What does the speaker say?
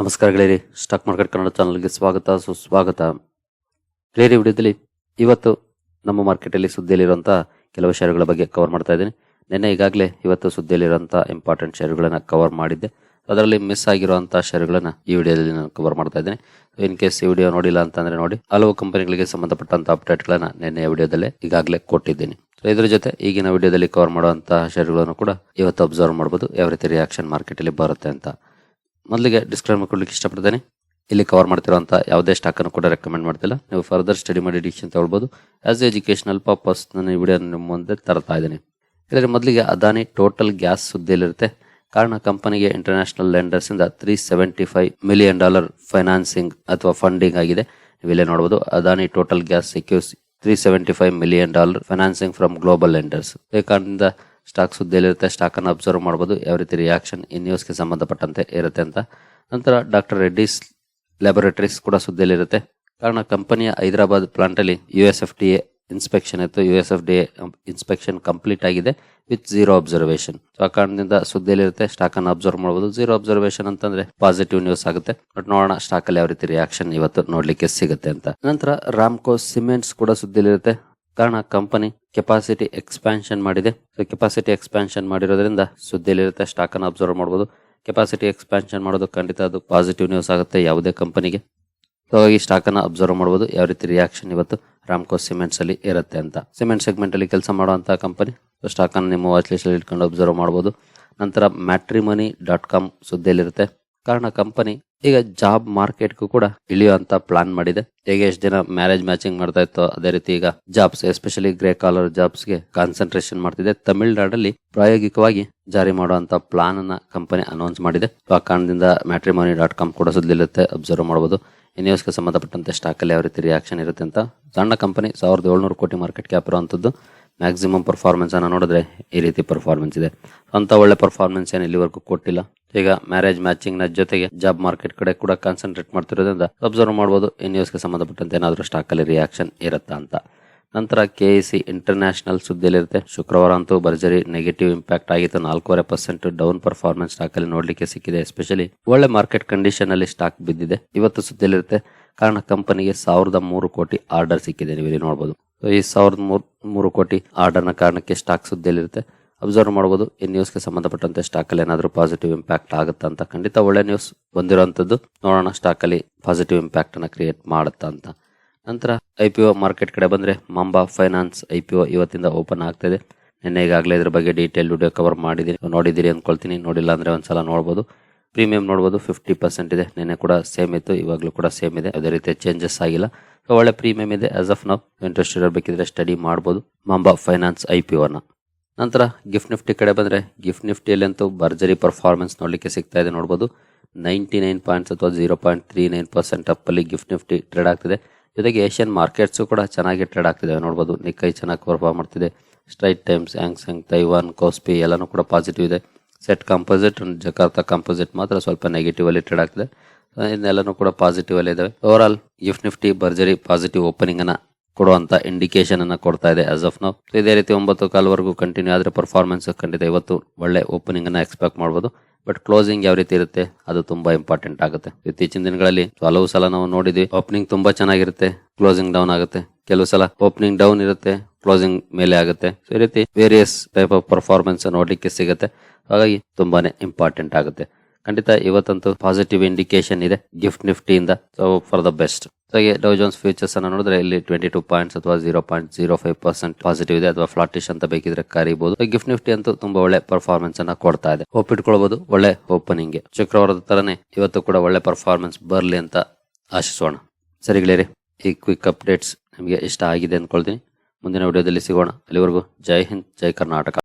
ನಮಸ್ಕಾರ ಗೆಳೆಯರಿ, stock market Kannada ಚಾನಲ್ಗೆ ಸ್ವಾಗತ, ಸುಸ್ವಾಗತ. ಗೆಳೆಯರಿ ವಿಡಿಯೋದಲ್ಲಿ ಇವತ್ತು ನಮ್ಮ ಮಾರ್ಕೆಟಲ್ಲಿ ಸುದ್ದಿಯಲ್ಲಿರುವಂತಹ ಕೆಲವು ಷೇರುಗಳ ಬಗ್ಗೆ ಕವರ್ ಮಾಡ್ತಾ ಇದ್ದೀನಿ. ನಿನ್ನೆ ಈಗಾಗಲೇ ಇವತ್ತು ಸುದ್ದಿಯಲ್ಲಿರುವಂತಹ ಇಂಪಾರ್ಟೆಂಟ್ ಷೇರುಗಳನ್ನು ಕವರ್ ಮಾಡಿದ್ದೆ. ಅದರಲ್ಲಿ ಮಿಸ್ ಆಗಿರುವಂತಹ ಷೇರುಗಳನ್ನು ಈ ವಿಡಿಯೋದಲ್ಲಿ ನಾನು ಕವರ್ ಮಾಡ್ತಾ ಇದ್ದೀನಿ. ಇನ್ ಕೇಸ್ ಈ ವಿಡಿಯೋ ನೋಡಿಲ್ಲ ಅಂತಂದ್ರೆ ನೋಡಿ. ಹಲವು ಕಂಪನಿಗಳಿಗೆ ಸಂಬಂಧಪಟ್ಟಂತ ಅಪ್ಡೇಟ್ಗಳನ್ನು ನಿನ್ನೆ ವಿಡಿಯೋದಲ್ಲಿ ಈಗಾಗಲೇ ಕೊಟ್ಟಿದ್ದೀನಿ. ಇದ್ರ ಜೊತೆ ಈಗಿನ ವಿಡಿಯೋದಲ್ಲಿ ಕವರ್ ಮಾಡುವಂತಹ ಷೇರುಗಳನ್ನು ಕೂಡ ಇವತ್ತು ಅಬ್ಸರ್ವ್ ಮಾಡಬಹುದು ಯಾವ ರೀತಿ ರಿಯಾಕ್ಷನ್ ಮಾರ್ಕೆಟ್ ಅಲ್ಲಿ ಬರುತ್ತೆ ಅಂತ. ಮೊದಲಿಗೆ ಡಿಸ್ಕ್ರೈಬ್ ಕೊಡ್ಲಿಕ್ಕೆ ಇಷ್ಟಪಡ್ತೇನೆ. ಇಲ್ಲಿ ಕವರ್ ಮಾಡ್ತಿರುವಂಥ ಯಾವುದೇ ಸ್ಟಾಕನ್ನು ಕೂಡ ರೆಕಮೆಂಡ್ ಮಾಡ್ತಿಲ್ಲ. ನೀವು ಫರ್ದರ್ ಸ್ಟಡಿ ಮಾಡಿ ಡಿಸಿಷನ್ ತಗೊಳ್ಬೋದು. ಆಸ್ ಎಜುಕೇಷನಲ್ ಪರ್ಪಸ್ ನಾನು ಈ ವಿಡಿಯೋ ನಿಮ್ಮ ಮುಂದೆ ತರ್ತಾ ಇದ್ದೀನಿ. ಇದರ ಮೊದಲಿಗೆ ಅದಾನಿ ಟೋಟಲ್ ಗ್ಯಾಸ್ ಸುದ್ದಿಯಲ್ಲಿರುತ್ತೆ. ಕಾರಣ ಕಂಪನಿಗೆ ಇಂಟರ್ನ್ಯಾಷನಲ್ ಲೆಂಡರ್ಸ್ ಇಂದ three seventy five million dollar financing ಅಥವಾ ಫಂಡಿಂಗ್ ಆಗಿದೆ. ನೀವಿಲ್ಲೇ ನೋಡಬಹುದು Adani total gas secures three seventy five million dollar financing from global lenders ಈ ಕಾರಣದಿಂದ ಸ್ಟಾಕ್ ಸುದ್ದಿಯಲ್ಲಿರುತ್ತೆ ಸ್ಟಾಕ್ ಅನ್ನು ಅಬ್ಸರ್ವ್ ಮಾಡಬಹುದು ಯಾವ ರೀತಿ ರಿಯಾಕ್ಷನ್ ಈ ನ್ಯೂಸ್ಗೆ ಸಂಬಂಧಪಟ್ಟಂತೆ ಇರುತ್ತೆ ಅಂತ. ನಂತರ ಡಾಕ್ಟರ್ ರೆಡ್ಡಿಸ್ ಲ್ಯಾಬೊರೇಟರೀಸ್ ಕೂಡ ಸುದ್ದಿಯಲ್ಲಿರುತ್ತೆ ಕಾರಣ ಕಂಪನಿಯ Hyderabad ಪ್ಲಾಂಟಲ್ಲಿ U S F D A inspection ಇತ್ತು. U S F D A inspection complete ಆಗಿದೆ ವಿತ್ ಜೀರೋ ಅಬ್ಸರ್ವೇಷನ್ ಆ ಕಾರಣದಿಂದ ಸುದ್ದಿಯಲ್ಲಿರುತ್ತೆ ಸ್ಟಾಕ್ ಅನ್ನು ಅಬ್ಸರ್ವ್ ಮಾಡಬಹುದು ಜೀರೋ ಅಬ್ಸರ್ವೇಷನ್ ಅಂತಂದ್ರೆ ಪಾಸಿಟಿವ್ ನ್ಯೂಸ್ ಆಗುತ್ತೆ. ಬಟ್ ನೋಡೋಣ ಸ್ಟಾಕ್ ಅಲ್ಲಿ ಯಾವ ರೀತಿ ರಿಯಾಕ್ಷನ್ ಇವತ್ತು ನೋಡ್ಲಿಕ್ಕೆ ಸಿಗುತ್ತೆ ಅಂತ. ನಂತರ ರಾಮ್ಕೋ ಸಿಮೆಂಟ್ಸ್ ಕೂಡ ಸುದ್ದಿಯಲ್ಲಿರುತ್ತೆ ಕಾರಣ ಕಂಪನಿ ಕೆಪಾಸಿಟಿ ಎಕ್ಸ್ಪ್ಯಾನ್ಷನ್ ಮಾಡಿದೆ. ಸೊ ಕೆಪಾಸಿಟಿ ಎಕ್ಸ್ಪ್ಯಾನ್ಷನ್ ಮಾಡಿರೋದ್ರಿಂದ ಸುದ್ದಿಯಲ್ಲಿರುತ್ತೆ ಸ್ಟಾಕ್ ಅನ್ನು ಅಬ್ಸರ್ವ್ ಮಾಡ್ಬೋದು. ಕೆಪಾಸಿಟಿ ಎಕ್ಸ್ಪ್ಯಾನ್ಷನ್ ಮಾಡೋದು ಖಂಡಿತ ಅದು ಪಾಸಿಟಿವ್ ನ್ಯೂಸ್ ಆಗುತ್ತೆ ಯಾವುದೇ ಕಂಪನಿಗೆ ಸೊ ಹಾಗಾಗಿ ಸ್ಟಾಕ್ ಅನ್ನು ಅಬ್ಸರ್ವ್ ಮಾಡ್ಬೋದು. ಯಾವ ರೀತಿ ರಿಯಾಕ್ಷನ್ ಇವತ್ತು ರಾಮ್ಕೋ ಸಿಮೆಂಟ್ಸ್ ಅಲ್ಲಿ ಇರುತ್ತೆ ಅಂತ. ಸಿಮೆಂಟ್ ಸೆಗ್ಮೆಂಟ್ ಅಲ್ಲಿ ಕೆಲಸ ಮಾಡುವಂತಹ ಕಂಪನಿ ಸ್ಟಾಕ್ ಅನ್ನು ನಿಮ್ಮ ವಾಚ್ ಲಿಸ್ಟ್ ಇಟ್ಕೊಂಡು ಅಬ್ಸರ್ವ್ ಮಾಡ್ಬೋದು. ನಂತರ ಮ್ಯಾಟ್ರಿಮನಿ ಡಾಟ್ ಕಾಮ್ ಸುದ್ದಿಯಲ್ಲಿರುತ್ತೆ. ಕಾರಣ ಕಂಪನಿ ಈಗ ಜಾಬ್ ಮಾರ್ಕೆಟ್ಗೂ ಕೂಡ ಇಳಿಯುವಂತ ಪ್ಲಾನ್ ಮಾಡಿದೆ. ಹೇಗೆ ಎಷ್ಟು ದಿನ ಮ್ಯಾರೇಜ್ ಮ್ಯಾಚಿಂಗ್ ಮಾಡ್ತಾ ಇತ್ತು ಅದೇ ರೀತಿ ಈಗ ಜಾಬ್ಸ್ ಎಸ್ಪೆಷಲಿ ಗ್ರೇ ಕಾಲರ್ ಜಾಬ್ಸ್ಗೆ ಕಾನ್ಸಂಟ್ರೇಷನ್ ಮಾಡ್ತಿದೆ. ತಮಿಳುನಾಡಲ್ಲಿ ಪ್ರಾಯೋಗಿಕವಾಗಿ ಜಾರಿ ಮಾಡುವಂತ ಪ್ಲಾನ್ ಅನ್ನ ಕಂಪನಿ ಅನೌನ್ಸ್ ಮಾಡಿದೆ. ಆ ಕಾರಣದಿಂದ ಮ್ಯಾಟ್ರಿಮೋನಿ ಡಾಟ್ ಕಾಮ್ ಕೂಡ ಸುದ್ದಿಲಿರುತ್ತೆ ಅಬ್ಸರ್ವ್ ಮಾಡಬಹುದು ಈ ನ್ಯೂಸ್ಗೆ ಸಂಬಂಧಪಟ್ಟಂತೆ ಸ್ಟಾಕ್ ಅಲ್ಲಿ ಯಾವ ರೀತಿ ರಿಯಾಕ್ಷನ್ ಇರುತ್ತೆ ಅಂತ ಸಣ್ಣ ಕಂಪನಿ ಸಾವಿರದ ಏಳ್ನೂರು ಕೋಟಿ ಮಾರ್ಕೆಟ್ ಕ್ಯಾಪ್ ಇರುವಂತದ್ದು. ಮ್ಯಾಕ್ಸಿಮಮ್ ಪರ್ಫಾರ್ಮೆನ್ಸ್ ಅನ್ನ ನೋಡಿದ್ರೆ ಈ ರೀತಿ ಪರ್ಫಾರ್ಮೆನ್ಸ್ ಇದೆ. ಅಂತ ಒಳ್ಳೆ ಪರ್ಫಾರ್ಮೆನ್ಸ್ ಏನು ಇಲ್ಲಿವರೆಗೂ ಕೊಟ್ಟಿಲ್ಲ. ಈಗ ಮ್ಯಾರೇಜ್ ಮ್ಯಾಚಿಂಗ್ನ ಜೊತೆಗೆ ಜಾಬ್ ಮಾರ್ಕೆಟ್ ಕಡೆ ಕೂಡ ಕಾನ್ಸಂಟ್ರೇಟ್ ಮಾಡ್ತಿರೋದ್ರಿಂದ ಅಬ್ಸರ್ವ್ ಮಾಡಬಹುದು ಈ ನ್ಯೂಸ್ಗೆ ಸಂಬಂಧಪಟ್ಟಂತೆ ಏನಾದರೂ ಸ್ಟಾಕ್ ಅಲ್ಲಿ ರಿಯಾಕ್ಷನ್ ಇರುತ್ತಾ ಅಂತ. ನಂತರ ಕೆ ಸಿ ಇಂಟರ್ನ್ಯಾಷನಲ್ ಸುದ್ದಿಯಲ್ಲಿರುತ್ತೆ. ಶುಕ್ರವಾರ ಅಂತೂ ಭರ್ಜರಿ ನೆಗೆಟಿವ್ ಇಂಪ್ಯಾಕ್ಟ್ ಆಗಿತ್ತು. ನಾಲ್ಕೂವರೆ ಪರ್ಸೆಂಟ್ ಡೌನ್ ಪರ್ಫಾರ್ಮೆನ್ಸ್ ಸ್ಟಾಕ್ ಅಲ್ಲಿ ನೋಡ್ಲಿಕ್ಕೆ ಸಿಕ್ಕಿದೆ. ಎಸ್ಪೆಷಲಿ ಒಳ್ಳೆ ಮಾರ್ಕೆಟ್ ಕಂಡೀಷನ್ ಅಲ್ಲಿ ಸ್ಟಾಕ್ ಬಿದ್ದಿದೆ. ಇವತ್ತು ಸುದ್ದಿಯಲ್ಲಿರುತ್ತೆ, ಕಾರಣ ಕಂಪನಿಗೆ ಸಾವಿರದ ಮೂರು ಕೋಟಿ ಆರ್ಡರ್ ಸಿಕ್ಕಿದೆ. ನೀವು ಇಲ್ಲಿ ನೋಡಬಹುದು ಈ ಸಾವಿರದ ಮೂರ್ ಮೂರು ಕೋಟಿ ಆರ್ಡರ್ನ ಕಾರಣಕ್ಕೆ ಸ್ಟಾಕ್ ಸುದ್ದಿಯಲ್ಲಿರುತ್ತೆ. ಅಬ್ಸರ್ವ್ ಮಾಡಬಹುದು ಈ ನ್ಯೂಸ್ಗೆ ಸಂಬಂಧಪಟ್ಟಂತೆ ಸ್ಟಾಕ್ ಅಲ್ಲಿ ಏನಾದರೂ ಪಾಸಿಟಿವ್ ಇಂಪ್ಯಾಕ್ಟ್ ಆಗುತ್ತಾ ಅಂತ. ಖಂಡಿತ ಒಳ್ಳೆ ನ್ಯೂಸ್ ಬಂದಿರುವಂತದ್ದು ನೋಡೋಣ ಸ್ಟಾಕ್ ಅಲ್ಲಿ ಪಾಸಿಟಿವ್ ಇಂಪ್ಯಾಕ್ಟ್ ಅನ್ನ ಕ್ರಿಯೇಟ್ ಮಾಡುತ್ತಾ ಅಂತ. ನಂತರ ಐ ಪಿ ಒ ಮಾರ್ಕೆಟ್ ಕಡೆ ಬಂದ್ರೆ Mamba finance I P O ಇವತ್ತಿಂದ ಓಪನ್ ಆಗ್ತಿದೆ ನಿನ್ನೆ ಈಗಾಗಲೇ ಇದ್ರ ಬಗ್ಗೆ ಡೀಟೇಲ್ ವಿಡಿಯೋ ಕವರ್ ಮಾಡಿದೀನಿ. ನೋಡಿದಿರಿ ಅಂದ್ಕೊಳ್ತೀನಿ ನೋಡಿಲ್ಲ ಅಂದ್ರೆ ಒಂದ್ಸಲ ನೋಡಬಹುದು ಪ್ರೀಮಿಯಂ ನೋಡಬಹುದು ಫಿಫ್ಟಿ ಪರ್ಸೆಂಟ್ ಇದೆ. ನಿನ್ನೆ ಕೂಡ ಸೇಮ್ ಇತ್ತು, ಇವಾಗಲೂ ಕೂಡ ಸೇಮ್ ಇದೆ. ಯಾವುದೇ ರೀತಿಯ ಚೇಂಜಸ್ ಆಗಿಲ್ಲ. ಒಳ್ಳೆ ಪ್ರೀಮಿಯಂ ಇದೆ. ಆಸ್ ಆಫ್ ನಾವು ಇಂಟ್ರೆಸ್ಟ್ ಇರಬೇಕಿದ್ರೆ ಸ್ಟಡಿ ಮಾಡ್ಬೋದು. Manba finance I P O ನಂತರ ಗಿಫ್ಟ್ ನಿಫ್ಟಿ ಕಡೆ ಬಂದರೆ ಗಿಫ್ಟ್ ನಿಫ್ಟಿಯಲ್ಲಂತೂ ಭರ್ಜರಿ ಪರ್ಫಾರ್ಮೆನ್ಸ್ ನೋಡಲಿಕ್ಕೆ ಸಿಗ್ತಾ ಇದೆ ನೋಡ್ಬೋದು. ನೈಂಟಿ ನೈನ್ ಪಾಯಿಂಟ್ಸ್ ಅಥವಾ zero point three nine percent ಅಪ್ಪಲ್ಲಿ Gift Nifty trade ಆಗ್ತಿದೆ. ಜೊತೆಗೆ ಏಷ್ಯನ್ ಮಾರ್ಕೆಟ್ಸು ಕೂಡ ಚೆನ್ನಾಗಿ ಟ್ರೇಡ್ ಆಗ್ತಿದೆ ನೋಡ್ಬೋದು. ನಿಕ್ಕೈ ಚೆನ್ನಾಗಿ ಪರ್ಫಾರ್ಮ್ ಮಾಡ್ತಿದೆ. Straits Times Hang Seng Taiwan Kospi ಎಲ್ಲನೂ ಕೂಡ ಪಾಸಿಟಿವ್ ಇದೆ. ಸೆಟ್ ಕಾಂಪೋಸಿಟ್ ಜಕಾರ್ತಾ ಕಂಪೋಸಿಟ್ ಮಾತ್ರ ಸ್ವಲ್ಪ ನೆಗೆಟಿವಲ್ಲಿ ಟ್ರೇಡ್ ಆಗ್ತಿದೆ. ಇನ್ನೆಲ್ಲನೂ ಕೂಡ ಪಾಸಿಟಿವ್ ಅಲ್ಲಿ ಇದಾವೆ. ಓವರ್ ಆಲ್ ಗಿಫ್ಟ್ ನಿಫ್ಟಿ ಭರ್ಜರಿ ಪಾಸಿಟಿವ್ ಓಪನಿಂಗ್ ಅನ್ನ ಕೊಡುವಂತ ಇಂಡಿಕೇಶನ್ ಅನ್ನ ಕೊಡ್ತಾ ಇದೆ ಆಸ್ ಆಫ್ ನಾವು ಇದೇ ರೀತಿ ಒಂಬತ್ತು ಕಾಲ್ವರೆಗೂ ಕಂಟಿನ್ಯೂ ಆದ್ರೆ ಪರ್ಫಾರ್ಮೆನ್ಸ್ ಖಂಡಿತ ಇವತ್ತು ಒಳ್ಳೆ ಓಪನಿಂಗ್ ಅನ್ನ ಎಕ್ಸ್ಪೆಕ್ಟ್ ಮಾಡಬಹುದು ಬಟ್ ಕ್ಲೋಸಿಂಗ್ ಯಾವ ರೀತಿ ಇರುತ್ತೆ, ಅದು ತುಂಬಾ ಇಂಪಾರ್ಟೆಂಟ್ ಆಗುತ್ತೆ. ಇತ್ತೀಚಿನ ದಿನಗಳಲ್ಲಿ ಹಲವು ಸಲ ನಾವು ನೋಡಿದ್ವಿ ಓಪನಿಂಗ್ ತುಂಬಾ ಚೆನ್ನಾಗಿರುತ್ತೆ ಕ್ಲೋಸಿಂಗ್ ಡೌನ್ ಆಗುತ್ತೆ. ಕೆಲವು ಸಲ ಓಪನಿಂಗ್ ಡೌನ್ ಇರುತ್ತೆ ಕ್ಲೋಸಿಂಗ್ ಮೇಲೆ ಆಗುತ್ತೆ. ಸೊ ಈ ರೀತಿ ವೇರಿಯಸ್ ಟೈಪ್ ಆಫ್ ಪರ್ಫಾರ್ಮೆನ್ಸ್ ನೋಡ್ಲಿಕ್ಕೆ ಸಿಗುತ್ತೆ. ಹಾಗಾಗಿ ತುಂಬಾನೇ ಇಂಪಾರ್ಟೆಂಟ್ ಆಗುತ್ತೆ. ಖಂಡಿತ ಇವತ್ತಂತೂ ಪಾಸಿಟಿವ್ ಇಂಡಿಕೇಶನ್ ಇದೆ ಗಿಫ್ಟ್ ನಿಫ್ಟಿಯಿಂದ ಸೊ ಫಾರ್ ದ ಬೆಸ್ಟ್ ಹಾಗೆ ಡೌ ಫ್ಯೂಚರ್ಸ್ ಅನ್ನ ನೋಡಿದ್ರೆ ಇಲ್ಲಿ ಟ್ವೆಂಟಿ ಟೂ ಪಾಯಿಂಟ್ಸ್ ಅಥವಾ zero point zero five percent positive ಇದೆ ಅಥವಾ ಫ್ಲಾಟಿಶ್ ಅಂತ ಬೇಕಿದ್ರೆ ಕರಿಬಹುದು ಗಿಫ್ಟ್ ನಿಫ್ಟಿ ಅಂತೂ ತುಂಬಾ ಒಳ್ಳೆ ಪರ್ಫಾರ್ಮೆನ್ಸ್ ಅನ್ನ ಕೊಡ್ತಾ ಇದೆ. ಹೋಪ್ ಇಟ್ಕೊಳ್ಬಹುದು ಒಳ್ಳೆ ಓಪನಿಂಗ್ ಶುಕ್ರವಾರದ ತರನೇ ಇವತ್ತು ಕೂಡ ಒಳ್ಳೆ ಪರ್ಫಾರ್ಮೆನ್ಸ್ ಬರಲಿ ಅಂತ ಆಶಿಸೋಣ. ಸರಿ ಗೆಳೆಯರಿ, ಈ ಕ್ವಿಕ್ ಅಪ್ಡೇಟ್ಸ್ ನಿಮಗೆ ಇಷ್ಟ ಆಗಿದೆ ಅಂದ್ಕೊಳ್ತೀನಿ. ಮುಂದಿನ ವಿಡಿಯೋದಲ್ಲಿ ಸಿಗೋಣ. ಅಲ್ಲಿವರೆಗೂ ಜೈ ಹಿಂದ್, ಜೈ ಕರ್ನಾಟಕ.